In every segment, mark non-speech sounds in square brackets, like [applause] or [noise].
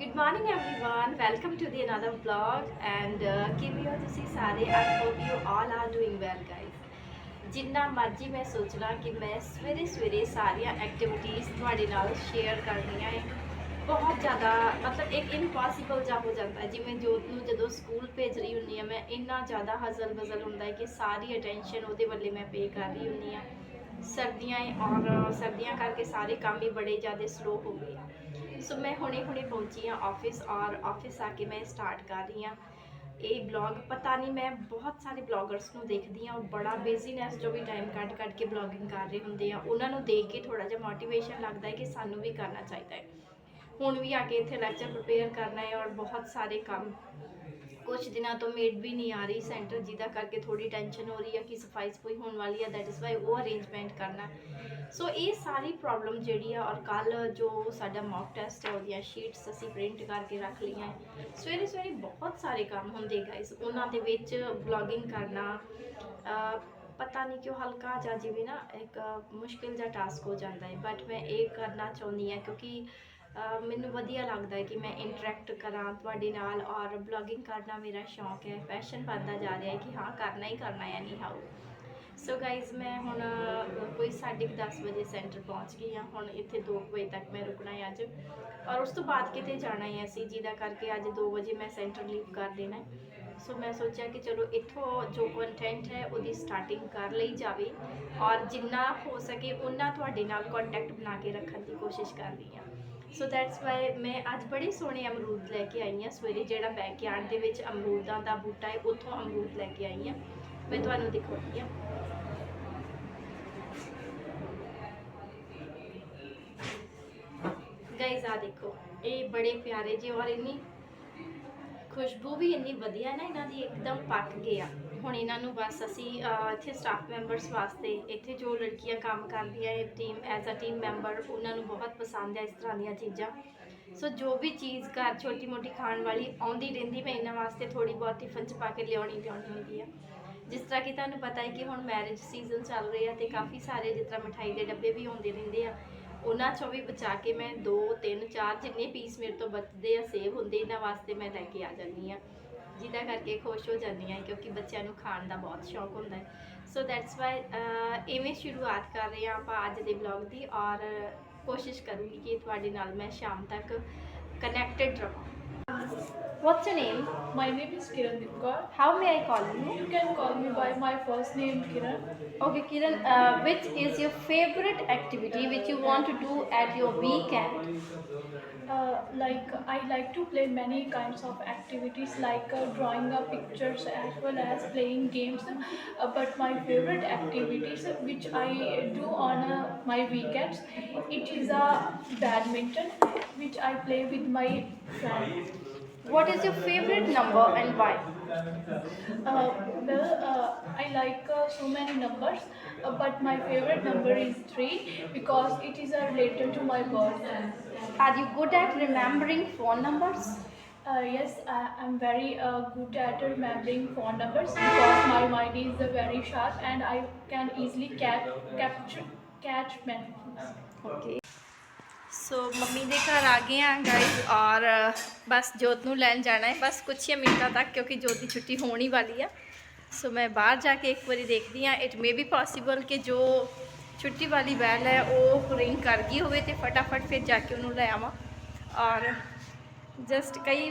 Good morning, everyone. Welcome to the another vlog and ਕਿਵੇਂ ਹੋ ਤੁਸੀਂ ਸਾਰੇ? I hope you all are doing well guys. ਜਿੰਨਾ ਮਰਜ਼ੀ ਮੈਂ ਸੋਚਣਾ ਕਿ ਮੈਂ ਸਵੇਰੇ ਸਵੇਰੇ ਸਾਰੀਆਂ ਐਕਟੀਵਿਟੀਜ਼ ਤੁਹਾਡੇ ਨਾਲ ਸ਼ੇਅਰ ਕਰਨੀਆਂ ਹੈ ਬਹੁਤ ਜ਼ਿਆਦਾ, ਮਤਲਬ ਇੱਕ ਇਨਪੋਸੀਬਲ ਜਿਹਾ ਹੋ ਜਾਂਦਾ ਹੈ ਜਿਵੇਂ ਜੋਤ ਨੂੰ ਜਦੋਂ ਸਕੂਲ ਭੇਜ ਰਹੀ ਹੁੰਨੀ ਆ ਮੈਂ ਇੰਨਾ ਜ਼ਿਆਦਾ ਹਜ਼ਲ ਬਜ਼ਲ ਹੁੰਦਾ ਹੈ ਕਿ ਸਾਰੀ ਅਟੈਂਸ਼ਨ ਉਹਦੇ ਵੱਲੇ ਮੈਂ ਪੇ ਕਰ ਰਹੀ ਹੁੰਨੀ ਆ ਸਰਦੀਆਂ ਹੈ ਔਰ ਸਰਦੀਆਂ ਕਰਕੇ ਸਾਰੇ ਕੰਮ ਵੀ ਬੜੇ ਜ਼ਿਆਦਾ ਸਲੋ ਹੋ ਗਏ ਆ ਸੋ ਮੈਂ ਹੁਣੇ ਹੁਣੇ ਪਹੁੰਚੀ ਹਾਂ ਆਫਿਸ ਔਰ ਆਫਿਸ ਆ ਕੇ ਮੈਂ ਸਟਾਰਟ ਕਰ ਰਹੀ ਹਾਂ ਇਹ ਬਲੌਗ ਪਤਾ ਨਹੀਂ ਮੈਂ ਬਹੁਤ ਸਾਰੇ ਬਲੌਗਰਸ ਨੂੰ ਦੇਖਦੀ ਹਾਂ, ਉਹ ਬੜਾ ਬਿਜ਼ੀਨੈਸ ਜੋ ਵੀ ਟਾਈਮ ਕੱਢ ਕੱਢ ਕੇ ਬਲੌਗਿੰਗ ਕਰ ਰਹੇ ਹੁੰਦੇ ਆ। ਉਹਨਾਂ ਨੂੰ ਦੇਖ ਕੇ ਥੋੜਾ ਜਿਹਾ ਮੋਟੀਵੇਸ਼ਨ ਲੱਗਦਾ ਹੈ ਕਿ ਸਾਨੂੰ ਵੀ ਕਰਨਾ ਚਾਹੀਦਾ ਹੈ। ਹੁਣ ਵੀ ਆ ਕੇ ਇੱਥੇ ਲੈਕਚਰ ਪ੍ਰਪੇਅਰ ਕਰਨਾ ਹੈ ਔਰ ਬਹੁਤ ਸਾਰੇ ਕੰਮ ਕੁਝ ਦਿਨਾਂ ਤੋਂ ਮੇਡ ਵੀ ਨਹੀਂ ਆ ਰਹੀ ਸੈਂਟਰ, ਜਿਹਦਾ ਕਰਕੇ ਥੋੜੀ ਟੈਨਸ਼ਨ ਹੋ ਰਹੀ ਹੈ ਕਿ ਸਫ਼ਾਈ ਸਫ਼ਾਈ ਹੋਣ ਵਾਲੀ ਹੈ ਦੈਟ ਇਜ਼ ਵਾਈ ਉਹ ਅਰੇਂਜਮੈਂਟ ਕਰਨਾ। ਸੋ ਇਹ ਸਾਰੀ ਪ੍ਰੋਬਲਮ ਜਿਹੜੀ ਆ, ਔਰ ਕੱਲ ਜੋ ਸਾਡਾ ਮੌਕ ਟੈਸਟ ਹੈ ਉਹਦੀਆਂ ਸ਼ੀਟਸ ਅਸੀਂ ਪ੍ਰਿੰਟ ਕਰਕੇ ਰੱਖ ਲਈਆਂ। ਸਵੇਰੇ ਸਵੇਰੇ ਬਹੁਤ ਸਾਰੇ ਕੰਮ ਹੁੰਦੇ ਗਾਇਸ ਉਹਨਾਂ ਦੇ ਵਿੱਚ ਬਲੌਗਿੰਗ ਕਰਨਾ ਪਤਾ ਨਹੀਂ ਕਿਉਂ ਹਲਕਾ ਜਾਂ ਜਿਵੇਂ ਨਾ ਇੱਕ ਮੁਸ਼ਕਿਲ ਜਿਹਾ ਟਾਸਕ ਹੋ ਜਾਂਦਾ ਹੈ ਬਟ ਮੈਂ ਇਹ ਕਰਨਾ ਚਾਹੁੰਦੀ ਹਾਂ ਕਿਉਂਕਿ ਮੈਨੂੰ ਵਧੀਆ ਲੱਗਦਾ ਹੈ ਕਿ ਮੈਂ ਇੰਟਰੈਕਟ ਕਰਾਂ ਤੁਹਾਡੇ ਨਾਲ ਔਰ ਬਲੌਗਿੰਗ ਕਰਨਾ ਮੇਰਾ ਸ਼ੌਂਕ ਹੈ ਪੈਸ਼ਨ ਬਣਦਾ ਜਾ ਰਿਹਾ ਹੈ ਕਿ ਹਾਂ ਕਰਨਾ ਹੀ ਕਰਨਾ ਹੈ ਨਹੀਂ ਹਾਉ ਸੋ ਗਾਇਜ਼ ਮੈਂ ਹੁਣ ਅਹ, ਕੋਈ 10:30 ਵਜੇ ਸੈਂਟਰ ਪਹੁੰਚ ਗਈ ਹਾਂ। ਹੁਣ ਇੱਥੇ 2 ਵਜੇ ਤੱਕ ਮੈਂ ਰੁਕਣਾ ਹੈ ਅੱਜ। ਔਰ ਉਸ ਤੋਂ ਬਾਅਦ ਕਿਤੇ ਜਾਣਾ ਹੈ ਅਸੀਂ ਜਿਹਦਾ ਕਰਕੇ ਅੱਜ 2 ਵਜੇ ਮੈਂ ਸੈਂਟਰ ਲੀਵ ਕਰ ਦੇਣਾ ਸੋ ਮੈਂ ਸੋਚਿਆ ਕਿ ਚਲੋ ਇੱਥੋਂ ਜੋ ਕੰਟੈਂਟ ਹੈ ਉਹਦੀ ਸਟਾਰਟਿੰਗ ਕਰ ਲਈ ਜਾਵੇ। ਔਰ ਜਿੰਨਾ ਹੋ ਸਕੇ ਉਹਨਾਂ ਤੁਹਾਡੇ ਨਾਲ ਕੰਟੈਕਟ ਬਣਾ ਕੇ ਰੱਖਣ ਦੀ ਕੋਸ਼ਿਸ਼ ਕਰ ਰਹੀ ਹਾਂ। ਸੋ ਦੈਟਸ ਵਾਈ ਮੈਂ ਅੱਜ ਬੜੇ ਸੋਹਣੇ ਅਮਰੂਦ ਲੈ ਕੇ ਆਈ ਹਾਂ ਸਵੇਰੇ, ਜਿਹੜਾ ਬੈਕਯਾਰਡ ਦੇ ਵਿੱਚ ਅਮਰੂਦਾਂ ਦਾ ਬੂਟਾ ਹੈ, ਉੱਥੋਂ ਅਮਰੂਦ ਲੈ ਕੇ ਆਈ ਹਾਂ। ਮੈਂ ਤੁਹਾਨੂੰ ਦਿਖਾਉਂਦੀ ਹਾਂ। ਗਾਇਜ਼ ਆ ਦੇਖੋ, ਇਹ ਬੜੇ ਪਿਆਰੇ ਜਿਹੇ ਔਰ ਇੰਨੀ ਖੁਸ਼ਬੂ ਵੀ ਇੰਨੀ ਵਧੀਆ ਨਾ ਇਹਨਾਂ ਦੀ, ਇੱਕਦਮ ਪੱਕ ਗਿਆ। ਹੁਣ ਇਹਨਾਂ ਨੂੰ ਬਸ ਅਸੀਂ ਇੱਥੇ ਸਟਾਫ ਮੈਂਬਰਸ ਵਾਸਤੇ ਇੱਥੇ ਜੋ ਲੜਕੀਆਂ ਕੰਮ ਕਰਦੀਆਂ ਹੈ team as a team member ਉਹਨਾਂ ਨੂੰ ਬਹੁਤ ਪਸੰਦ ਹੈ ਇਸ ਤਰ੍ਹਾਂ ਦੀਆਂ ਚੀਜ਼ਾਂ। ਸੋ ਜੋ ਵੀ ਚੀਜ਼ ਘਰ ਛੋਟੀ ਮੋਟੀ ਖਾਣ ਵਾਲੀ ਆਉਂਦੀ ਰਹਿੰਦੀ, ਮੈਂ ਇਹਨਾਂ ਵਾਸਤੇ ਥੋੜੀ ਬਹੁਤ ਟਿਫਨ ਚ ਪਾ ਕੇ ਲਿਆਉਣੀ ਲਿਆਉਣੀ ਹੁੰਦੀ ਹੈ ਜਿਸ ਤਰ੍ਹਾਂ ਕਿ ਤੁਹਾਨੂੰ ਪਤਾ ਹੈ ਕਿ ਹੁਣ ਮੈਰਿਜ ਸੀਜ਼ਨ ਚੱਲ ਰਿਹਾ ਤੇ ਕਾਫੀ ਸਾਰੇ ਜਿਸ ਤਰ੍ਹਾਂ ਮਠਾਈ ਦੇ ਡੱਬੇ ਵੀ ਆਉਂਦੇ ਰਹਿੰਦੇ ਆ। ਉਹਨਾਂ ਚੋਂ ਵੀ ਬਚਾ ਕੇ ਮੈਂ 2 3 4 ਜਿੰਨੇ ਪੀਸ ਮੇਰੇ ਤੋਂ ਬਚਦੇ ਆ ਸੇਵ ਹੁੰਦੇ, ਇਹਨਾਂ ਵਾਸਤੇ ਮੈਂ ਲੈ ਕੇ ਆ ਜਾਂਦੀ ਆ। ਜਿਹਦਾ ਕਰਕੇ ਖੁਸ਼ ਹੋ ਜਾਂਦੀ ਆ ਕਿਉਂਕਿ ਬੱਚਿਆਂ ਨੂੰ ਖਾਣ ਦਾ ਬਹੁਤ ਸ਼ੌਕ ਹੁੰਦਾ ਹੈ ਸੋ ਦੈਟਸ ਵਾਈ ਇਵੇਂ ਸ਼ੁਰੂਆਤ ਕਰ ਰਹੇ ਹਾਂ ਆਪਾਂ ਅੱਜ ਦੇ ਵਲੌਗ ਦੀ ਔਰ ਕੋਸ਼ਿਸ਼ ਕਰੂੰਗੀ ਕਿ ਤੁਹਾਡੇ ਨਾਲ ਮੈਂ ਸ਼ਾਮ ਤੱਕ ਕਨੈਕਟਡ ਰਹਾਂ what's your name My name is Kiran Dipkar. How may I call you You can call me by my first name Kiran. Okay, Kiran, uh, which is your favorite activity which you want to do at your weekend? Uh, like I like to play many kinds of activities like uh, drawing up pictures as well as playing games. Uh, but my favorite activities which I do on uh, my weekends, it is a badminton which I play with my friends. What is your favorite number and why? Uh, uh, I like uh, so many numbers, uh, but my favorite number is three because it is uh, related to my birthday. Are you good at remembering phone numbers? Uh, yes, I, I'm very uh, good at remembering phone numbers because my mind is uh, very sharp and I can easily cap- capture catch many. Okay. So mummy ਦੇ ਘਰ ਆ ਗਏ ਆ guys ਔਰ ਬਸ ਜੋਤ ਨੂੰ ਲੈਣ ਜਾਣਾ ਹੈ ਬਸ ਕੁਛ ਹੀ ਮਿੰਟਾਂ ਤੱਕ ਕਿਉਂਕਿ ਜੋਤ ਦੀ ਛੁੱਟੀ ਹੋਣ ਹੀ ਵਾਲੀ ਆ ਸੋ ਮੈਂ ਬਾਹਰ ਜਾ ਕੇ ਇੱਕ ਵਾਰੀ ਦੇਖਦੀ ਆ ਇਟ ਮੇ ਬੀ ਪੋਸੀਬਲ ਕਿ ਜੋ ਛੁੱਟੀ ਵਾਲੀ ਬੈਲ ਹੈ ਉਹ ਰਿੰਗ ਕਰ ਗਈ ਹੋਵੇ ਤੇ ਫਟਾਫਟ ਫਿਰ ਜਾ ਕੇ ਉਹਨੂੰ ਲੈ ਆਵਾਂ ਔਰ ਜਸਟ ਕਈ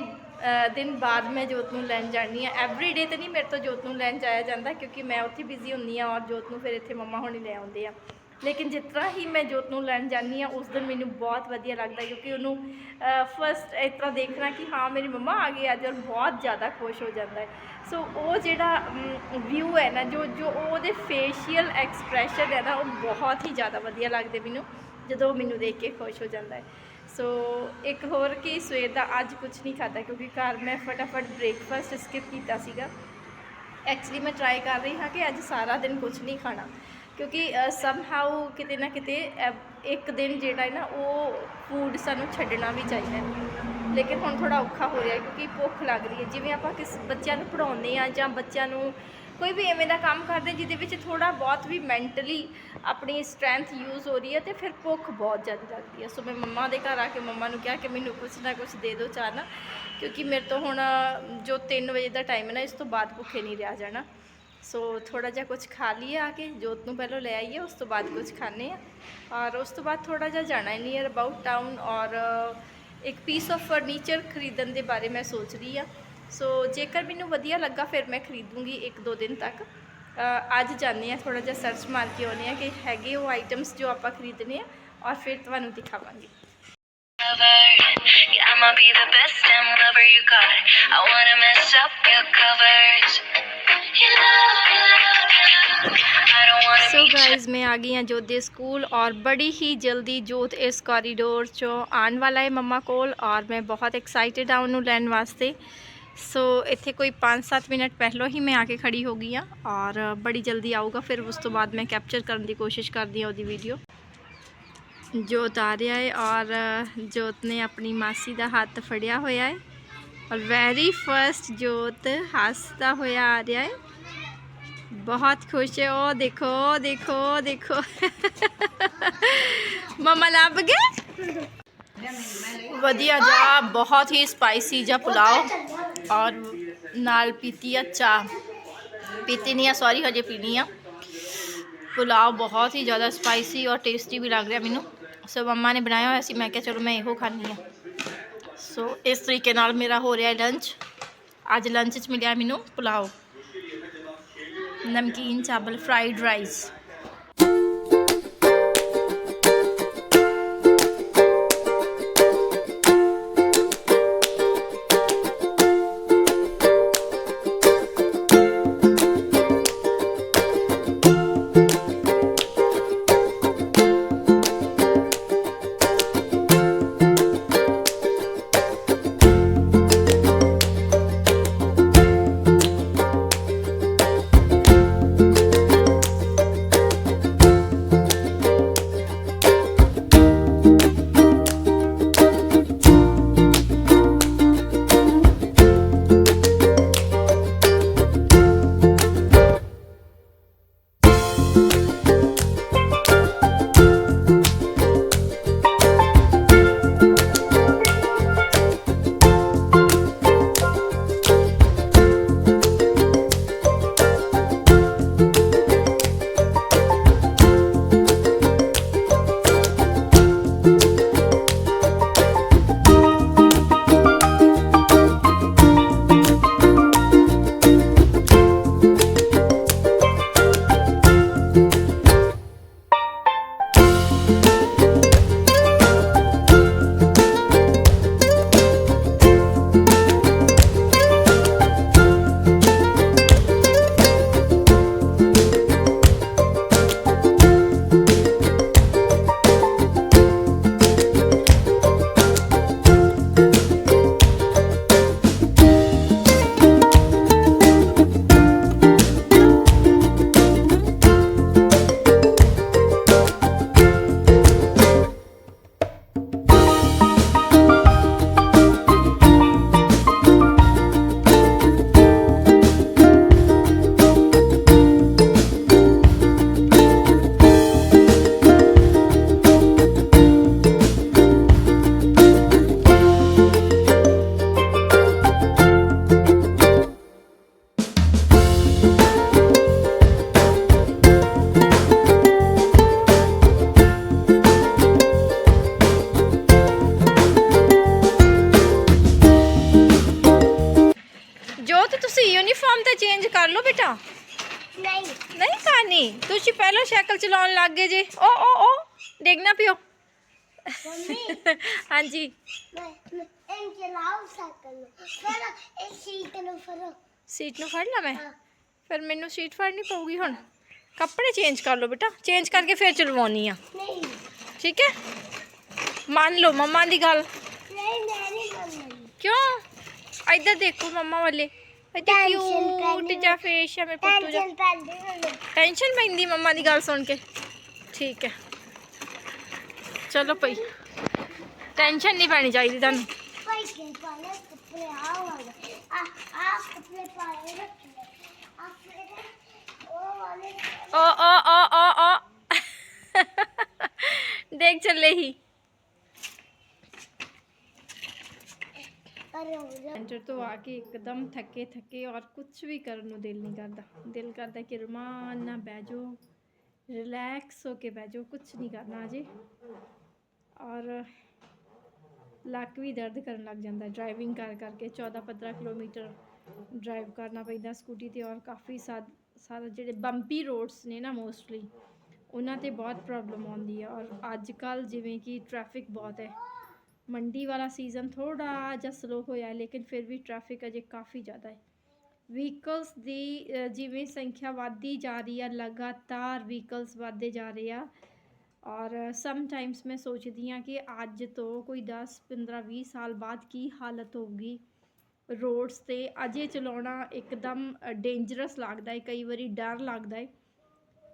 ਦਿਨ ਬਾਅਦ ਮੈਂ ਜੋਤ ਨੂੰ ਲੈਣ ਜਾਣੀ ਆ ਐਵਰੀ ਡੇ ਤੇ ਨਹੀਂ ਮੇਰੇ ਤੋਂ ਜੋਤ ਨੂੰ ਲੈਣ ਜਾਇਆ ਜਾਂਦਾ ਕਿਉਂਕਿ ਮੈਂ ਉੱਥੇ ਬਿਜ਼ੀ ਹੁੰਦੀ ਆ ਔਰ ਜੋਤ ਨੂੰ ਫਿਰ ਇੱਥੇ ਮੰਮਾ ਹੋਣੀ ਲੈ ਆਉਂਦੇ ਆ ਲੇਕਿਨ ਜਿਸ ਤਰ੍ਹਾਂ ਹੀ ਮੈਂ ਜੋਤ ਨੂੰ ਲੈਣ ਜਾਂਦੀ ਆ ਉਸ ਦਿਨ ਮੈਨੂੰ ਬਹੁਤ ਵਧੀਆ ਲੱਗਦਾ ਕਿਉਂਕਿ ਉਹਨੂੰ ਫਸਟ ਇਸ ਤਰ੍ਹਾਂ ਦੇਖਣਾ ਕਿ ਹਾਂ, ਮੇਰੀ ਮੰਮਾ ਆ ਗਈ ਅੱਜ ਔਰ ਬਹੁਤ ਜ਼ਿਆਦਾ ਖੁਸ਼ ਹੋ ਜਾਂਦਾ ਹੈ। ਸੋ ਉਹ ਜਿਹੜਾ ਵਿਊ ਹੈ ਨਾ, ਜੋ ਜੋ ਉਹਦੇ ਫੇਸ਼ੀਅਲ ਐਕਸਪ੍ਰੈਸ਼ਨ ਹੈ ਨਾ, ਉਹ ਬਹੁਤ ਹੀ ਜ਼ਿਆਦਾ ਵਧੀਆ ਲੱਗਦੇ ਮੈਨੂੰ, ਜਦੋਂ ਉਹ ਮੈਨੂੰ ਦੇਖ ਕੇ ਖੁਸ਼ ਹੋ ਜਾਂਦਾ ਹੈ। ਸੋ ਇੱਕ ਹੋਰ ਕਿ ਸਵੇਰ ਦਾ ਅੱਜ ਕੁਝ ਨਹੀਂ ਖਾਧਾ ਕਿਉਂਕਿ ਘਰ ਮੈਂ ਫਟਾਫਟ ਬ੍ਰੇਕਫਾਸਟ ਸਕਿਪ ਕੀਤਾ ਸੀਗਾ। ਐਕਚੁਅਲੀ ਮੈਂ ਟਰਾਈ ਕਰ ਰਹੀ ਹਾਂ ਕਿ ਅੱਜ ਸਾਰਾ ਦਿਨ ਕੁਝ ਨਹੀਂ ਖਾਣਾ। ਕਿਉਂਕਿ ਸਮਹਾਉ ਕਿਤੇ ਨਾ ਕਿਤੇ ਇੱਕ ਦਿਨ ਜਿਹੜਾ ਹੈ ਨਾ, ਉਹ ਫੂਡ ਸਾਨੂੰ ਛੱਡਣਾ ਵੀ ਚਾਹੀਦਾ ਹੈ। ਲੇਕਿਨ ਹੁਣ ਥੋੜਾ ਔਖਾ ਹੋ ਰਿਹਾ ਕਿਉਂਕਿ ਭੁੱਖ ਲੱਗ ਰਹੀ ਹੈ। ਜਿਵੇਂ ਆਪਾਂ ਕਿਸ ਬੱਚਿਆਂ ਨੂੰ ਪੜਾਉਂਦੇ ਆ ਜਾਂ ਬੱਚਿਆਂ ਨੂੰ ਕੋਈ ਵੀ ਐਵੇਂ ਦਾ ਕੰਮ ਕਰਦੇ ਜਿਹਦੇ ਵਿੱਚ ਥੋੜਾ ਬਹੁਤ ਵੀ ਮੈਂਟਲੀ ਆਪਣੀ ਸਟਰੈਂਥ ਯੂਜ਼ ਹੋ ਰਹੀ ਹੈ ਤੇ ਫਿਰ ਭੁੱਖ ਬਹੁਤ ਜ਼ਿਆਦਾ ਲੱਗਦੀ ਹੈ। ਸੋ ਮੈਂ ਮੰਮਾ ਦੇ ਘਰ ਆ ਕੇ ਮੰਮਾ ਨੂੰ ਕਿਹਾ ਕਿ ਮੈਨੂੰ ਕੁਛ ਨਾ ਕੁਛ ਦੇ ਦਿਓ ਚਾਹ ਨਾ ਕਿਉਂਕਿ ਮੇਰੇ ਤੋਂ ਹੁਣ ਜੋ 3 ਵਜੇ ਦਾ ਟਾਈਮ ਹੈ ਨਾ, ਇਸ ਤੋਂ ਬਾਅਦ ਭੁੱਖੇ ਨਹੀਂ ਰਿਹਾ ਜਾਣਾ। ਸੋ ਥੋੜਾ ਜਿਹਾ ਕੁਝ ਖਾ ਲਈਏ ਆ ਕੇ ਜੋਤ ਨੂੰ ਪਹਿਲਾਂ ਲੈ ਆਈਏ ਉਸ ਤੋਂ ਬਾਅਦ ਕੁਝ ਖਾਣੇ ਆ ਔਰ ਉਸ ਤੋਂ ਬਾਅਦ ਥੋੜਾ ਜਿਹਾ ਜਾਣਾ ਹੈ ਨੀਅਰ ਅਬਾਊਟ ਟਾਊਨ ਔਰ ਇੱਕ ਪੀਸ ਆਫ ਫਰਨੀਚਰ ਖਰੀਦਣ ਦੇ ਬਾਰੇ ਮੈਂ ਸੋਚ ਰਹੀ ਆ ਸੋ ਜੇਕਰ ਮੈਨੂੰ ਵਧੀਆ ਲੱਗਾ ਫਿਰ ਮੈਂ ਖਰੀਦੂੰਗੀ ਇੱਕ ਦੋ ਦਿਨ ਤੱਕ ਅੱਜ ਜਾਂਦੇ ਆ ਥੋੜਾ ਜਿਹਾ ਸਰਚ ਮਾਰ ਕੇ ਆਉਂਦੇ ਆ ਕਿ ਹੈਗੇ ਉਹ ਆਈਟਮਸ ਜੋ ਆਪਾਂ ਖਰੀਦਣੇ ਆ ਔਰ ਫਿਰ ਤੁਹਾਨੂੰ ਦਿਖਾਵਾਂਗੀ I'ma be the best damn lover you got. I wanna mess up your covers. Be guys ਮੈਂ ਆ ਗਈ ਹਾਂ ਜੋਤ ਦੇ ਸਕੂਲ ਔਰ ਬੜੀ ਹੀ ਜਲਦੀ ਜੋਤ ਇਸ ਕੋਰੀਡੋਰ ਚੋਂ ਆਉਣ ਵਾਲਾ ਹੈ ਮੰਮਾ ਕੋਲ ਔਰ ਮੈਂ ਬਹੁਤ ਐਕਸਾਈਟਿਡ ਹਾਂ ਉਹਨੂੰ ਲੈਣ ਵਾਸਤੇ ਸੋ ਇੱਥੇ ਕੋਈ 5-7 ਮਿੰਟ ਪਹਿਲਾਂ ਹੀ ਮੈਂ ਆ ਕੇ ਖੜੀ ਹੋ ਗਈ ਹਾਂ ਔਰ ਬੜੀ ਜਲਦੀ ਆਊਗਾ ਫਿਰ ਉਸ ਤੋਂ ਬਾਅਦ ਮੈਂ ਕੈਪਚਰ ਕਰਨ ਦੀ ਕੋਸ਼ਿਸ਼ ਕਰਦੀ ਹਾਂ ਉਹਦੀ ਵੀਡੀਓ ਜੋਤ ਆ ਰਿਹਾ ਹੈ ਔਰ ਜੋਤ ਨੇ ਆਪਣੀ ਮਾਸੀ ਦਾ ਹੱਥ ਫੜਿਆ ਹੋਇਆ ਹੈ ਔਰ ਵੈਰੀ ਫਰਸਟ ਜੋਤ ਹੱਸਦਾ ਹੋਇਆ ਆ ਰਿਹਾ ਹੈ। ਬਹੁਤ ਖੁਸ਼ ਹੈ। ਉਹ ਦੇਖੋ ਦੇਖੋ ਦੇਖੋ। ਮਮਾ ਲੱਭ ਗਏ? ਵਧੀਆ ਜਾ, ਬਹੁਤ ਹੀ ਸਪਾਈਸੀ ਜਿਹਾ ਪੁਲਾਓ। ਔਰ ਨਾਲ ਪੀਤੀ ਆ ਚਾਹ। ਪੀਤੀ ਨਹੀਂ ਆ ਸੌਰੀ ਹਜੇ ਪੀਣੀ ਆ। ਪੁਲਾਓ ਬਹੁਤ ਹੀ ਜ਼ਿਆਦਾ ਸਪਾਈਸੀ ਔਰ ਟੇਸਟੀ ਵੀ ਲੱਗ ਰਿਹਾ ਮੈਨੂੰ। ਸੋ ਮੰਮਾ ਨੇ ਬਣਾਇਆ ਹੋਇਆ ਸੀ। ਮੈਂ ਕਿਹਾ ਚਲੋ ਮੈਂ ਇਹੋ ਖਾਣੀ ਆ ਸੋ ਇਸ ਤਰੀਕੇ ਨਾਲ ਮੇਰਾ ਹੋ ਰਿਹਾ ਲੰਚ ਅੱਜ ਲੰਚ 'ਚ ਮਿਲਿਆ ਮੈਨੂੰ ਪੁਲਾਓ। ਨਮਕੀਨ, ਚਾਵਲ ਫਰਾਈਡ ਰਾਈਸ ਨਹੀਂ ਤੁਸੀਂ ਪਹਿਲਾਂ ਸਾਈਕਲ ਚਲਾਉਣ ਲੱਗ ਗਏ ਜੇ। ਓ ਓ ਓ ਡੇਗਣਾ ਪਿਓ। ਮੰਮੀ। [laughs] ਹਾਂਜੀ। ਇਹ ਚਲਾਉ ਸਕਲ ਨੂੰ। ਫਿਰ ਇਹ ਸੀਟ ਨੂੰ ਫੜੋ। ਸੀਟ ਨੂੰ ਫੜ ਲਾ ਮੈਂ। ਫਿਰ ਮੈਨੂੰ ਸੀਟ ਫੜਨੀ ਪਊਗੀ ਹੁਣ। ਕੱਪੜੇ ਚੇਂਜ ਕਰ ਲਓ ਬੇਟਾ। ਚੇਂਜ ਕਰਕੇ ਫਿਰ ਚਲਵਾਉਣੀ ਆ। ਨਹੀਂ। ਠੀਕ ਹੈ? ਮੰਨ ਲਓ ਮੰਮਾ ਦੀ ਗੱਲ। ਨਹੀਂ ਮੈਂ ਨਹੀਂ ਮੰਨਣੀ ਕਿਉਂ? ਇੱਧਰ ਦੇਖੋ ਮੰਮਾ ਵਾਲੇ। ਕਿਊਟ ਪੈਂਦੀ। ਜਿਹਾ ਫੇਸ ਹੈ ਮੇਰੇ ਪੁੱਤੂ ਜਿਹਾ ਟੈਨਸ਼ਨ ਪੈਂਦੀ ਮੈਨੂੰ ਟੈਨਸ਼ਨ ਪੈਂਦੀ ਮੰਮਾ ਦੀ ਗੱਲ ਸੁਣ ਕੇ ਠੀਕ ਹੈ ਚਲੋ ਪਈ ਟੈਨਸ਼ਨ ਨਹੀਂ ਪੈਣੀ ਚਾਹੀਦੀ ਤੁਹਾਨੂੰ ਭਾਈ ਕੇ ਪਾਲੇ ਕੱਪੜੇ ਆਵਾਂਗੇ ਆ ਆ ਕੱਪੜੇ ਪਾਏ ਰੱਖੇ ਆ ਫਿਰ ਵਾਲੇ ਓ ਓ ਓ ਓ ਓ ਦੇਖ ਚੱਲੇ ਹੀ ਪਰ ਹੋ ਜਾ ਸੈਂਟਰ ਤੋਂ ਆ ਕੇ ਇੱਕਦਮ ਥੱਕੇ ਥੱਕੇ ਔਰ ਕੁਝ ਵੀ ਕਰਨ ਨੂੰ ਦਿਲ ਨਹੀਂ ਕਰਦਾ। ਦਿਲ ਕਰਦਾ ਕਿ ਰਮਾਨ ਨਾਲ ਬਹਿ ਜਾਓ ਰਿਲੈਕਸ ਹੋ ਕੇ ਬਹਿ ਜਾਓ ਕੁਝ ਨਹੀਂ ਕਰਨਾ ਅਜੇ। ਔਰ ਲੱਕ ਵੀ ਦਰਦ ਕਰਨ ਲੱਗ ਜਾਂਦਾ। ਡਰਾਈਵਿੰਗ ਕਰ ਕਰਕੇ 14 15 ਕਿਲੋਮੀਟਰ ਡਰਾਈਵ ਕਰਨਾ ਪੈਂਦਾ ਸਕੂਟੀ ਤੇ ਔਰ ਕਾਫੀ ਸਾਰਾ ਜਿਹੜੇ ਬੰਪੀ ਰੋਡਸ ਨੇ ਨਾ ਮੋਸਟਲੀ ਉਹਨਾਂ ਤੇ ਬਹੁਤ ਪ੍ਰੋਬਲਮ ਆਉਂਦੀ ਹੈ ਔਰ ਅੱਜ ਕੱਲ ਜਿਵੇਂ ਕਿ ਟ੍ਰੈਫਿਕ ਬਹੁਤ ਹੈ। ਮੰਡੀ ਵਾਲਾ ਸੀਜ਼ਨ ਥੋੜਾ ਜਿਹਾ ਸਲੋ ਹੋਇਆ, ਲੇਕਿਨ ਫਿਰ ਵੀ ਟ੍ਰੈਫਿਕ ਅਜੇ ਕਾਫੀ ਜ਼ਿਆਦਾ ਹੈ। ਵਹੀਕਲਸ ਦੀ ਜਿਵੇਂ ਸੰਖਿਆ ਵੱਧਦੀ ਜਾ ਰਹੀ ਆ, ਲਗਾਤਾਰ ਵਹੀਕਲਸ ਵੱਧਦੇ ਜਾ ਰਹੇ ਆ, ਔਰ ਸਮ ਟਾਈਮਸ ਮੈਂ ਸੋਚਦੀ ਹਾਂ ਕਿ ਅੱਜ ਤੋਂ ਕੋਈ 10 15 20 ਸਾਲ ਬਾਅਦ ਕੀ ਹਾਲਤ ਹੋਊਗੀ। ਰੋਡਸ ਤੇ ਅਜੇ ਚਲਾਉਣਾ ਇੱਕਦਮ ਡੇਂਜਰਸ ਲੱਗਦਾ ਹੈ, ਕਈ ਵਾਰੀ ਡਰ ਲੱਗਦਾ ਹੈ।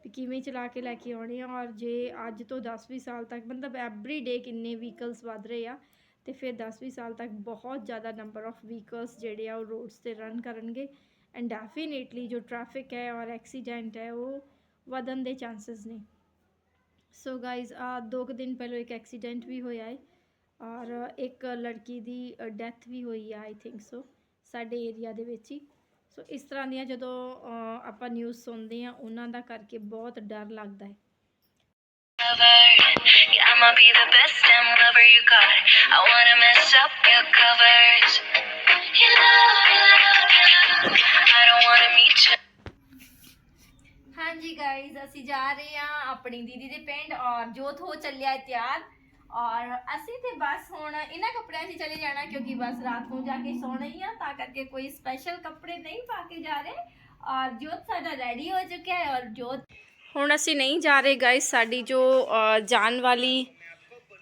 ਵੀ ਕਿਵੇਂ ਚਲਾ ਕੇ ਲੈ ਕੇ ਆਉਣੇ ਆ ਔਰ ਜੇ ਅੱਜ ਤੋਂ 10-20 ਸਾਲ ਤੱਕ ਮਤਲਬ ਐਵਰੀ ਡੇ ਕਿੰਨੇ ਵਹੀਕਲਸ ਵੱਧ ਰਹੇ ਆ, ਤੇ ਫਿਰ 10-20 ਸਾਲ ਤੱਕ ਬਹੁਤ ਜ਼ਿਆਦਾ ਨੰਬਰ ਆਫ ਵਹੀਕਲਸ ਜਿਹੜੇ ਆ ਉਹ ਰੋਡਸ ਤੇ ਰਨ ਕਰਨਗੇ ਐਂਡ ਡੈਫੀਨੇਟਲੀ ਜੋ ਟ੍ਰੈਫਿਕ ਹੈ ਔਰ ਐਕਸੀਡੈਂਟ ਹੈ ਉਹ ਵਧਣ ਦੇ ਚਾਂਸਸ ਨੇ। ਸੋ ਗਾਇਜ਼ ਆ ਦੋ ਕੁ ਦਿਨ ਪਹਿਲਾਂ ਇੱਕ ਐਕਸੀਡੈਂਟ ਵੀ ਹੋਇਆ ਹੈ ਔਰ ਇੱਕ ਲੜਕੀ ਦੀ ਡੈਥ ਵੀ ਹੋਈ ਆ ਆਈ ਥਿੰਕ ਸੋ ਸਾਡੇ ਏਰੀਆ ਦੇ ਵਿੱਚ ਹੀ। ਸੋ ਇਸ ਤਰ੍ਹਾਂ ਦੀਆਂ ਜਦੋਂ ਆਪਾਂ ਨਿਊਜ਼ ਸੁਣਦੇ ਆ ਉਹਨਾਂ ਦਾ ਕਰਕੇ ਬਹੁਤ ਡਰ ਲੱਗਦਾ ਹੈ Covered. Yeah, I'ma be the best damn lover you got. I wanna mess up your covers. You love, you love, you love. I don't wanna meet you. ਹਾਂਜੀ ਗਾਇਜ਼ ਅਸੀਂ ਜਾ ਰਹੇ ਆ ਆਪਣੀ ਦੀਦੀ ਦੇ ਪਿੰਡ ਔਰ ਜੋਤ ਹੋ ਚੱਲਿਆ ਤਿਆਰ ਔਰ ਅਸੀਂ ਤੇ ਬਸ ਹੁਣ ਇਹਨਾਂ ਕੱਪੜਿਆਂ 'ਚ ਚਲੇ ਜਾਣਾ ਕਿਉਂਕਿ ਬਸ ਰਾਤ ਨੂੰ ਜਾ ਕੇ ਸੌਣਾ ਹੀ ਆ ਤਾਂ ਕਰਕੇ ਕੋਈ ਸਪੈਸ਼ਲ ਕੱਪੜੇ ਨਹੀਂ ਪਾ ਕੇ ਜਾ ਰਹੇ। ਔਰ ਜੋਤ ਸਾਡਾ ਰੈਡੀ ਹੋ ਚੁੱਕਿਆ ਹੈ ਔਰ ਜੋਤ ਹੁਣ ਅਸੀਂ ਨਹੀਂ ਜਾ ਰਹੇ ਗਾਇਜ਼ ਸਾਡੀ ਜੋ ਜਾਣ ਵਾਲੀ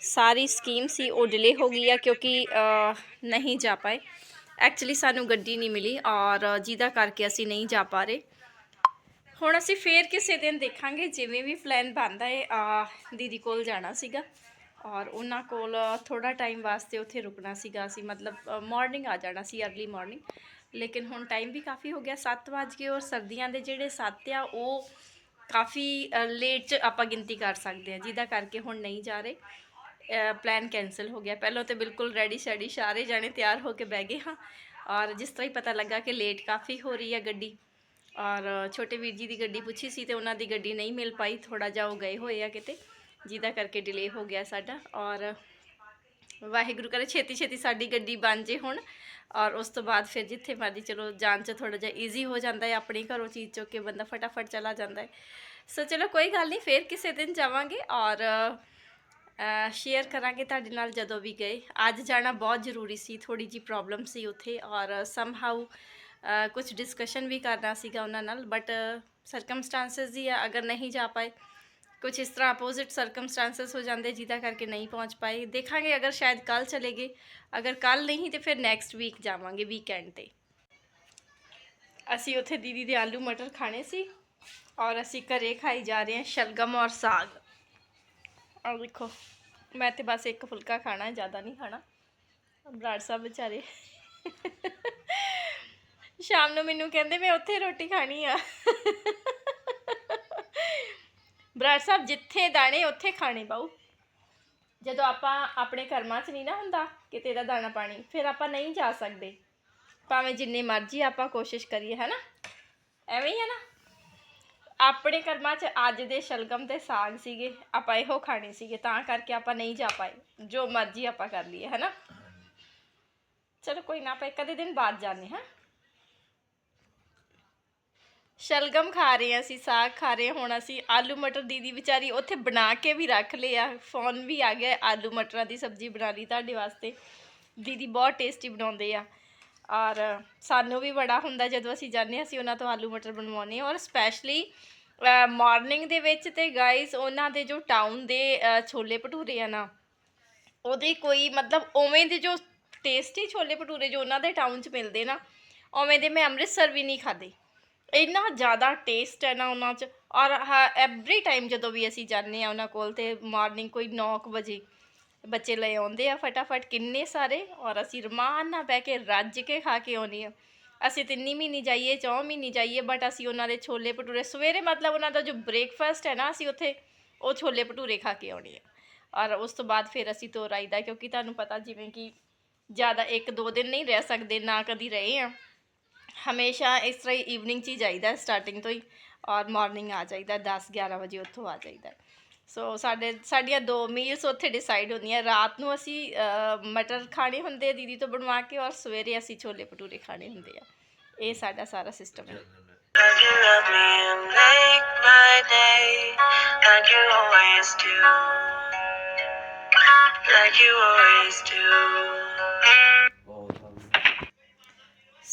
ਸਾਰੀ ਸਕੀਮ ਸੀ ਉਹ ਡਿਲੇ ਹੋ ਗਈ ਆ ਕਿਉਂਕਿ ਨਹੀਂ ਜਾ ਪਾਏ। ਐਕਚੁਅਲੀ ਸਾਨੂੰ ਗੱਡੀ ਨਹੀਂ ਮਿਲੀ ਔਰ ਜਿਹਦਾ ਕਰਕੇ ਅਸੀਂ ਨਹੀਂ ਜਾ ਪਾ ਰਹੇ। ਹੁਣ ਅਸੀਂ ਫੇਰ ਕਿਸੇ ਦਿਨ ਦੇਖਾਂਗੇ, ਜਿਵੇਂ ਵੀ ਪਲਾਨ ਬਣਦਾ ਹੈ ਦੀਦੀ ਕੋਲ ਜਾਣਾ ਸੀਗਾ। ਔਰ ਉਹਨਾਂ ਕੋਲ ਥੋੜਾ ਟਾਈਮ ਵਾਸਤੇ ਉੱਥੇ ਰੁਕਣਾ ਸੀਗਾ ਅਸੀਂ, ਮਤਲਬ ਮਾਰਨਿੰਗ ਆ ਜਾਣਾ ਸੀ अर्ਲੀ ਮਾਰਨਿੰਗ ਲੇਕਿਨ ਹੁਣ ਟਾਈਮ ਵੀ ਕਾਫੀ ਹੋ ਗਿਆ 7 ਵਜ ਗਏ ਔਰ ਸਰਦੀਆਂ ਦੇ ਜਿਹੜੇ 7 ਆ, ਉਹ ਕਾਫੀ ਲੇਟ ਚ ਆਪਾਂ ਗਿਣਤੀ ਕਰ ਸਕਦੇ ਹਾਂ ਜਿਹਦਾ ਕਰਕੇ ਹੁਣ ਨਹੀਂ ਜਾ ਰਹੇ। ਪਲਾਨ ਕੈਨਸਲ ਹੋ ਗਿਆ। ਪਹਿਲਾਂ ਤੇ ਬਿਲਕੁਲ ਰੈਡੀ ਸ਼ੈਡੀ ਸਾਰੇ ਜਾਣੇ ਤਿਆਰ ਹੋ ਕੇ ਬਹਿ ਗਏ ਹਾਂ। ਔਰ ਜਿਸ ਤਰ੍ਹਾਂ ਹੀ ਪਤਾ ਲੱਗਾ ਕਿ ਲੇਟ ਕਾਫੀ ਹੋ ਰਹੀ ਹੈ ਗੱਡੀ, ਔਰ ਛੋਟੇ ਵੀਰ ਜੀ ਦੀ ਗੱਡੀ ਪੁੱਛੀ ਸੀ ਤੇ ਉਹਨਾਂ ਦੀ ਗੱਡੀ ਨਹੀਂ ਮਿਲ ਪਾਈ ਥੋੜਾ ਜਿਹਾ ਉਹ ਗਏ ਹੋਏ ਆ ਕਿਤੇ। ਜਿਹਦਾ ਕਰਕੇ ਡਿਲੇ ਹੋ ਗਿਆ ਸਾਡਾ ਔਰ ਵਾਹਿਗੁਰੂ ਕਰੇ ਛੇਤੀ ਛੇਤੀ ਸਾਡੀ ਗੱਡੀ ਬਣ ਜੇ ਹੁਣ ਔਰ ਉਸ ਤੋਂ ਬਾਅਦ ਫਿਰ ਜਿੱਥੇ ਮਰਜ਼ੀ ਚਲੋ ਜਾਣ 'ਚ ਥੋੜਾ ਜਿਹਾ ਈਜ਼ੀ ਹੋ ਜਾਂਦਾ ਹੈ, ਆਪਣੇ ਘਰੋਂ ਚੀਜ਼ ਚੁੱਕ ਕੇ ਬੰਦਾ ਫਟਾਫਟ ਚਲਾ ਜਾਂਦਾ ਹੈ। ਸੋ ਚਲੋ ਕੋਈ ਗੱਲ ਨਹੀਂ, ਫਿਰ ਕਿਸੇ ਦਿਨ ਜਾਵਾਂਗੇ ਔਰ ਸ਼ੇਅਰ ਕਰਾਂਗੇ ਤੁਹਾਡੇ ਨਾਲ ਜਦੋਂ ਵੀ ਗਏ। ਅੱਜ ਜਾਣਾ ਬਹੁਤ ਜ਼ਰੂਰੀ ਸੀ ਥੋੜੀ ਜੀ ਪ੍ਰੋਬਲਮ ਸੀ ਉੱਥੇ ਔਰ ਸਮਹਾਊ ਕੁਝ ਡਿਸਕਸ਼ਨ ਵੀ ਕਰਨਾ ਸੀਗਾ ਉਹਨਾਂ ਨਾਲ ਬਟ ਸਰਕਮਸਟੈਂਸਸ ਹੀ ਆ ਅਗਰ ਨਹੀਂ ਜਾ ਪਾਏ ਕੁਝ ਇਸ ਤਰ੍ਹਾਂ ਆਪੋਜ਼ਿਟ ਸਰਕਮਸਟੈਂਸਸ ਹੋ ਜਾਂਦੇ ਜਿਹਦਾ ਕਰਕੇ ਨਹੀਂ ਪਹੁੰਚ ਪਾਏ ਦੇਖਾਂਗੇ ਅਗਰ ਸ਼ਾਇਦ ਕੱਲ ਚਲੇ ਗਏ ਅਗਰ ਕੱਲ ਨਹੀਂ ਤੇ ਫਿਰ ਨੈਕਸਟ ਵੀਕ ਜਾਵਾਂਗੇ ਵੀਕਐਂਡ ਤੇ ਅਸੀਂ ਉੱਥੇ ਦੀਦੀ ਦੇ ਆਲੂ ਮਟਰ ਖਾਣੇ ਸੀ ਔਰ ਅਸੀਂ ਘਰੇ ਖਾਈ ਜਾ ਰਹੇ ਹਾਂ ਸ਼ਲਗਮ ਔਰ ਸਾਗ ਔਰ ਦੇਖੋ ਮੈਂ ਤੇ ਬਸ ਇੱਕ ਫੁਲਕਾ ਖਾਣਾ ਹੈ ਜ਼ਿਆਦਾ ਨਹੀਂ ਖਾਣਾ ਬਰਾੜ ਸਾਹਿਬ ਵਿਚਾਰੇ ਸ਼ਾਮ ਨੂੰ ਮੈਨੂੰ ਕਹਿੰਦੇ ਮੈਂ ਉੱਥੇ ਰੋਟੀ ਖਾਣੀ ਆ ਬਰਾੜ ਸਾਹਿਬ ਜਿੱਥੇ ਦਾਣੇ, ਉੱਥੇ ਖਾਣੇ ਬਾਊ। ਜਦੋਂ ਆਪਾਂ ਆਪਣੇ ਕਰਮਾਂ 'ਚ ਨਹੀਂ ਨਾ ਹੁੰਦਾ ਕਿ ਤੇਰਾ ਦਾਣਾ ਪਾਣੀ, ਫਿਰ ਆਪਾਂ ਨਹੀਂ ਜਾ ਸਕਦੇ। ਭਾਵੇਂ ਜਿੰਨੇ ਮਰਜ਼ੀ ਆਪਾਂ ਕੋਸ਼ਿਸ਼ ਕਰੀਏ ਹੈ ਨਾ ਐਵੇਂ ਹੀ ਹੈ ਨਾ? ਆਪਣੇ ਕਰਮਾਂ 'ਚ ਅੱਜ ਦੇ ਸ਼ਲਗਮ ਤੇ ਸਾਗ ਸੀਗੇ, ਆਪਾਂ ਇਹੋ ਖਾਣੇ ਸੀਗੇ, ਤਾਂ ਕਰਕੇ ਆਪਾਂ ਨਹੀਂ ਜਾ ਪਾਏ। ਜੋ ਮਰਜ਼ੀ ਆਪਾਂ ਕਰ ਲਈਏ ਹੈ ਨਾ ਚਲੋ ਕੋਈ ਨਾ, ਆਪਾਂ ਇੱਕ ਅੱਧੇ ਦਿਨ ਬਾਅਦ ਜਾਣੇ ਹਾਂ। ਸ਼ਲਗਮ ਖਾ ਰਹੇ ਹਾਂ ਅਸੀਂ ਸਾਗ ਖਾ ਰਹੇ ਹਾਂ ਹੁਣ ਅਸੀਂ ਆਲੂ ਮਟਰ ਦੀਦੀ ਵਿਚਾਰੀ ਉੱਥੇ ਬਣਾ ਕੇ ਵੀ ਰੱਖ ਲਿਆ ਫੋਨ ਵੀ ਆ ਗਿਆ ਆਲੂ ਮਟਰਾਂ ਦੀ ਸਬਜ਼ੀ ਬਣਾ ਲਈ ਤੁਹਾਡੇ ਵਾਸਤੇ। ਦੀਦੀ ਬਹੁਤ ਟੇਸਟੀ ਬਣਾਉਂਦੇ ਆ ਔਰ ਸਾਨੂੰ ਵੀ ਬੜਾ ਹੁੰਦਾ ਜਦੋਂ ਅਸੀਂ ਜਾਂਦੇ ਹਾਂ ਅਸੀਂ ਉਹਨਾਂ ਤੋਂ ਆਲੂ ਮਟਰ ਬਣਵਾਉਂਦੇ ਹਾਂ ਔਰ ਸਪੈਸ਼ਲੀ ਮਾਰਨਿੰਗ ਦੇ ਵਿੱਚ ਤੇ ਗਾਇਸ ਉਹਨਾਂ ਦੇ ਜੋ ਟਾਊਨ ਦੇ ਅ, ਛੋਲੇ ਭਟੂਰੇ ਆ ਨਾ ਉਹਦੇ ਕੋਈ ਮਤਲਬ ਉਵੇਂ ਦੇ ਜੋ ਟੇਸਟੀ ਛੋਲੇ ਭਟੂਰੇ ਜੋ ਉਹਨਾਂ ਦੇ ਟਾਊਨ 'ਚ ਮਿਲਦੇ ਨਾ ਉਵੇਂ ਦੇ ਮੈਂ ਅੰਮ੍ਰਿਤਸਰ ਵੀ ਨਹੀਂ ਖਾਦੇ ਇੰਨਾ ਜ਼ਿਆਦਾ ਟੇਸਟ ਹੈ ਨਾ ਉਹਨਾਂ 'ਚ। ਔਰ ਐਵਰੀ ਟਾਈਮ ਜਦੋਂ ਵੀ ਅਸੀਂ ਜਾਂਦੇ ਆ ਉਹਨਾਂ ਕੋਲ ਤੇ ਮਾਰਨਿੰਗ ਕੋਈ 9 ਵਜੇ ਬੱਚੇ ਲੈ ਆਉਂਦੇ ਆ ਫਟਾਫਟ ਕਿੰਨੇ ਸਾਰੇ। ਔਰ ਅਸੀਂ ਰਮਾਨ ਨਾਲ ਬਹਿ ਕੇ ਰੱਜ ਕੇ ਖਾ ਕੇ ਆਉਂਦੇ ਆ ਅਸੀਂ ਤਿੰਨੀ ਮਹੀਨੇ ਜਾਈਏ, ਚੌਂ ਮਹੀਨੇ ਜਾਈਏ ਬਟ ਅਸੀਂ ਉਹਨਾਂ ਦੇ ਛੋਲੇ ਭਟੂਰੇ, ਸਵੇਰੇ ਮਤਲਬ ਉਹਨਾਂ ਦਾ ਜੋ ਬ੍ਰੇਕਫਾਸਟ ਹੈ ਨਾ, ਅਸੀਂ ਉੱਥੇ ਉਹ ਛੋਲੇ ਭਟੂਰੇ ਖਾ ਕੇ ਆਉਣੇ ਆ ਔਰ ਉਸ ਤੋਂ ਬਾਅਦ ਫਿਰ ਅਸੀਂ ਤੋਰ ਆਈਦਾ ਕਿਉਂਕਿ ਤੁਹਾਨੂੰ ਪਤਾ ਜਿਵੇਂ ਕਿ ਜ਼ਿਆਦਾ ਇੱਕ ਦੋ ਦਿਨ ਨਹੀਂ ਰਹਿ ਸਕਦੇ, ਨਾ ਕਦੀ ਰਹੇ ਆ ਹਮੇਸ਼ਾ ਇਸ ਤਰ੍ਹਾਂ ਹੀ ਈਵਨਿੰਗ 'ਚ ਹੀ ਜਾਈਦਾ ਸਟਾਰਟਿੰਗ ਤੋਂ ਹੀ ਔਰ ਮਾਰਨਿੰਗ ਆ ਜਾਈਦਾ 10 11 ਵਜੇ ਉੱਥੋਂ ਆ ਜਾਈਦਾ। ਸੋ ਸਾਡੇ ਸਾਡੀਆਂ ਦੋ ਮੀਲਸ ਉੱਥੇ ਡਿਸਾਈਡ ਹੁੰਦੀਆਂ। ਰਾਤ ਨੂੰ ਅਸੀਂ ਮਟਰ ਖਾਣੇ ਹੁੰਦੇ ਦੀਦੀ ਤੋਂ ਬਣਵਾ ਕੇ ਔਰ ਸਵੇਰੇ ਅਸੀਂ ਛੋਲੇ ਭਟੂਰੇ ਖਾਣੇ ਹੁੰਦੇ ਆ। ਇਹ ਸਾਡਾ ਸਾਰਾ ਸਿਸਟਮ ਹੈ। Like you love me and make my day, like you always do, like you always do.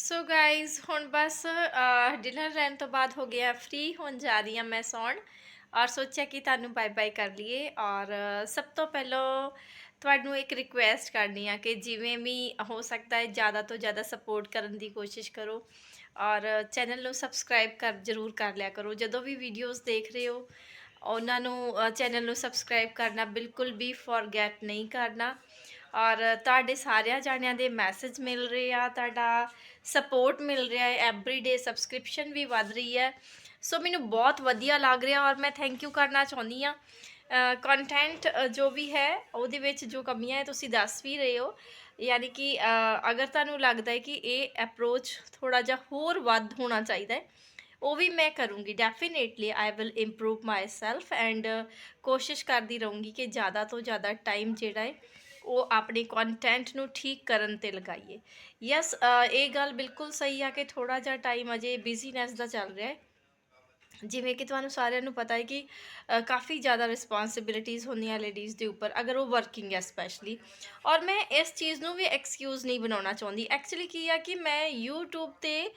So guys ਹੁਣ ਬਸ ਡਿਨਰ ਰਹਿਣ ਤੋਂ ਬਾਅਦ ਹੋ ਗਿਆ ਫ੍ਰੀ ਹੋਣ ਜਾ ਰਹੀ ਹਾਂ ਮੈਂ ਸੌਣ। ਔਰ ਸੋਚਿਆ ਕਿ ਤੁਹਾਨੂੰ ਬਾਏ ਬਾਏ ਕਰ ਲਈਏ। ਔਰ ਸਭ ਤੋਂ ਪਹਿਲਾਂ ਤੁਹਾਨੂੰ ਇੱਕ ਰਿਕੁਐਸਟ ਕਰਨੀ ਆ ਕਿ ਜਿਵੇਂ ਵੀ ਹੋ ਸਕਦਾ ਹੈ, ਜ਼ਿਆਦਾ ਤੋਂ ਜ਼ਿਆਦਾ ਸਪੋਰਟ ਕਰਨ ਦੀ ਕੋਸ਼ਿਸ਼ ਕਰੋ। ਔਰ ਚੈਨਲ ਨੂੰ ਸਬਸਕ੍ਰਾਈਬ ਕਰ, ਜ਼ਰੂਰ ਕਰ ਲਿਆ ਕਰੋ। ਜਦੋਂ ਵੀ ਵੀਡੀਓਜ਼ ਦੇਖ ਰਹੇ ਹੋ, ਉਹਨਾਂ ਨੂੰ ਚੈਨਲ ਨੂੰ ਸਬਸਕ੍ਰਾਈਬ ਕਰਨਾ ਬਿਲਕੁਲ ਵੀ ਫੋਰਗੇਟ ਨਹੀਂ ਕਰਨਾ। ਔਰ, ਤੁਹਾਡੇ ਸਾਰਿਆਂ ਜਾਣਿਆਂ ਦੇ ਮੈਸੇਜ ਮਿਲ ਰਹੇ ਆ, ਤੁਹਾਡਾ ਸਪੋਰਟ ਮਿਲ ਰਿਹਾ ਹੈ ਐਵਰੀਡੇ ਸਬਸਕ੍ਰਿਪਸ਼ਨ ਵੀ ਵੱਧ ਰਹੀ ਹੈ। ਸੋ ਮੈਨੂੰ ਬਹੁਤ ਵਧੀਆ ਲੱਗ ਰਿਹਾ ਔਰ ਮੈਂ ਥੈਂਕ ਯੂ ਕਰਨਾ ਚਾਹੁੰਦੀ ਆ ਕੰਟੈਂਟ ਜੋ ਵੀ ਹੈ, ਉਹਦੇ ਵਿੱਚ ਜੋ ਕਮੀਆਂ ਹੈ, ਤੁਸੀਂ ਦੱਸ ਵੀ ਰਹੇ ਹੋ। ਯਾਨੀ ਕਿ ਅਗਰ ਤੁਹਾਨੂੰ ਲੱਗਦਾ ਹੈ ਕਿ ਇਹ ਅਪਰੋਚ ਥੋੜਾ ਜਿਹਾ ਹੋਰ ਵੱਧ ਹੋਣਾ ਚਾਹੀਦਾ ਹੈ, ਉਹ ਵੀ ਮੈਂ ਕਰੂੰਗੀ definitely I will improve myself and ਕੋਸ਼ਿਸ਼ ਕਰਦੀ ਰਹੂੰਗੀ ਕਿ ਜ਼ਿਆਦਾ ਤੋਂ ਜ਼ਿਆਦਾ ਟਾਈਮ ਜਿਹੜਾ ਹੈ ਉਹ ਆਪਣੇ ਕੰਟੈਂਟ ਨੂੰ ਠੀਕ ਕਰਨ ਤੇ ਲਗਾਈਏ। ਯੈਸ ਇਹ ਗੱਲ ਬਿਲਕੁਲ ਸਹੀ ਆ ਕਿ ਥੋੜਾ ਜਿਹਾ ਟਾਈਮ ਅਜੇ ਬਿਜ਼ੀਨੈਸ ਦਾ ਚੱਲ ਰਿਹਾ ਹੈ। ਜਿਵੇਂ ਕਿ ਤੁਹਾਨੂੰ ਸਾਰਿਆਂ ਨੂੰ ਪਤਾ ਹੈ ਕਿ ਕਾਫੀ ਜ਼ਿਆਦਾ ਰਿਸਪੌਂਸਿਬਿਲਿਟੀਜ਼ ਹੁੰਦੀਆਂ ਲੇਡੀਜ਼ ਦੇ ਉੱਪਰ, ਅਗਰ ਉਹ ਵਰਕਿੰਗ ਹੈ ਸਪੈਸ਼ਲੀ ਔਰ ਮੈਂ ਇਸ ਚੀਜ਼ ਨੂੰ ਵੀ ਐਕਸਕਿਊਜ਼ ਨਹੀਂ ਬਣਾਉਣਾ ਚਾਹੁੰਦੀ। ਐਕਚੁਅਲੀ ਕੀ ਆ ਕਿ ਮੈਂ YouTube ਤੇ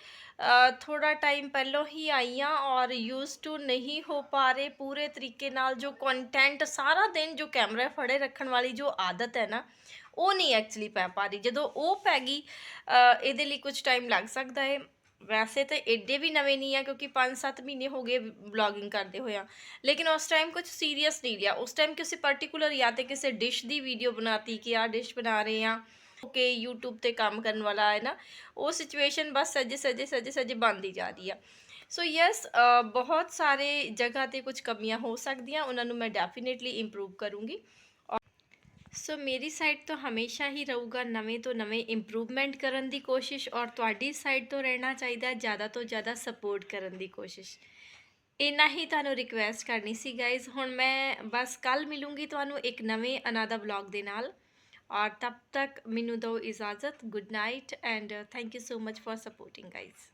ਥੋੜਾ ਟਾਈਮ ਪਹਿਲਾਂ ਹੀ ਆਈ ਹਾਂ ਔਰ ਯੂਜ਼ ਟੂ ਨਹੀਂ ਹੋ ਪਾ ਰਹੇ ਪੂਰੇ ਤਰੀਕੇ ਨਾਲ ਜੋ ਕੰਟੈਂਟ ਸਾਰਾ ਦਿਨ ਜੋ ਕੈਮਰਾ ਫੜੇ ਰੱਖਣ ਵਾਲੀ ਜੋ ਆਦਤ ਹੈ ਨਾ, ਉਹ ਨਹੀਂ ਐਕਚੁਅਲੀ ਪੈ ਪਾ ਰਹੀ। ਜਦੋਂ ਉਹ ਪੈ ਗਈ ਇਹਦੇ ਲਈ ਕੁਝ ਟਾਈਮ ਲੱਗ ਸਕਦਾ ਹੈ। ਵੈਸੇ ਤਾਂ ਏਡੇ ਵੀ ਨਵੇਂ ਨਹੀਂ ਆ ਕਿਉਂਕਿ 5-7 ਮਹੀਨੇ ਹੋ ਗਏ ਵਲੌਗਿੰਗ ਕਰਦੇ ਹੋਇਆ ਲੇਕਿਨ ਉਸ ਟਾਈਮ ਕੁਝ ਸੀਰੀਅਸ ਨਹੀਂ ਲਿਆ ਉਸ ਟਾਈਮ ਕਿਸੇ ਪਾਰਟਿਕੂਲਰ ਜਾਂ ਤੇ ਕਿਸੇ ਡਿਸ਼ ਦੀ ਵੀਡੀਓ ਬਣਾਤੀ ਕਿ ਆ ਡਿਸ਼ ਬਣਾ ਰਹੇ ਆ। ਕਿ YouTube ਤੇ ਕੰਮ ਕਰਨ ਵਾਲਾ ਹੈ ਨਾ। ਉਹ ਸਿਚੁਏਸ਼ਨ ਬਸ ਸਜੇ ਸਜੇ ਸਜੇ ਸਜੇ ਬਣਦੀ ਜਾ ਰਹੀ ਆ। ਸੋ ਯੈਸ ਬਹੁਤ ਸਾਰੇ ਜਗ੍ਹਾ ਤੇ ਕੁਝ ਕਮੀਆਂ ਹੋ ਸਕਦੀਆਂ। ਉਹਨਾਂ ਨੂੰ ਮੈਂ ਡੈਫੀਨੇਟਲੀ ਇੰਪਰੂਵ ਕਰੂੰਗੀ। ਸੋ ਮੇਰੀ ਸਾਈਡ ਤੋਂ ਹਮੇਸ਼ਾ ਹੀ ਰਹੂਗਾ ਨਵੇਂ ਤੋਂ ਨਵੇਂ ਇੰਪਰੂਵਮੈਂਟ ਕਰਨ ਦੀ ਕੋਸ਼ਿਸ਼ ਔਰ ਤੁਹਾਡੀ ਸਾਈਡ ਤੋਂ ਰਹਿਣਾ ਚਾਹੀਦਾ ਜ਼ਿਆਦਾ ਤੋਂ ਜ਼ਿਆਦਾ ਸਪੋਰਟ ਕਰਨ ਦੀ ਕੋਸ਼ਿਸ਼ ਇੰਨਾ ਹੀ ਤੁਹਾਨੂੰ ਰਿਕਵੈਸਟ ਕਰਨੀ ਸੀ ਗਾਇਜ਼ ਹੁਣ ਮੈਂ ਬਸ ਕੱਲ ਮਿਲੂੰਗੀ ਤੁਹਾਨੂੰ ਇੱਕ ਨਵੇਂ ਅਨਾਦਾ ਵਲੌਗ ਦੇ ਨਾਲ ਔਰ ਤਬ ਤੱਕ ਮੈਨੂੰ ਦਿਓ ਇਜਾਜ਼ਤ good night and thank you so much for supporting guys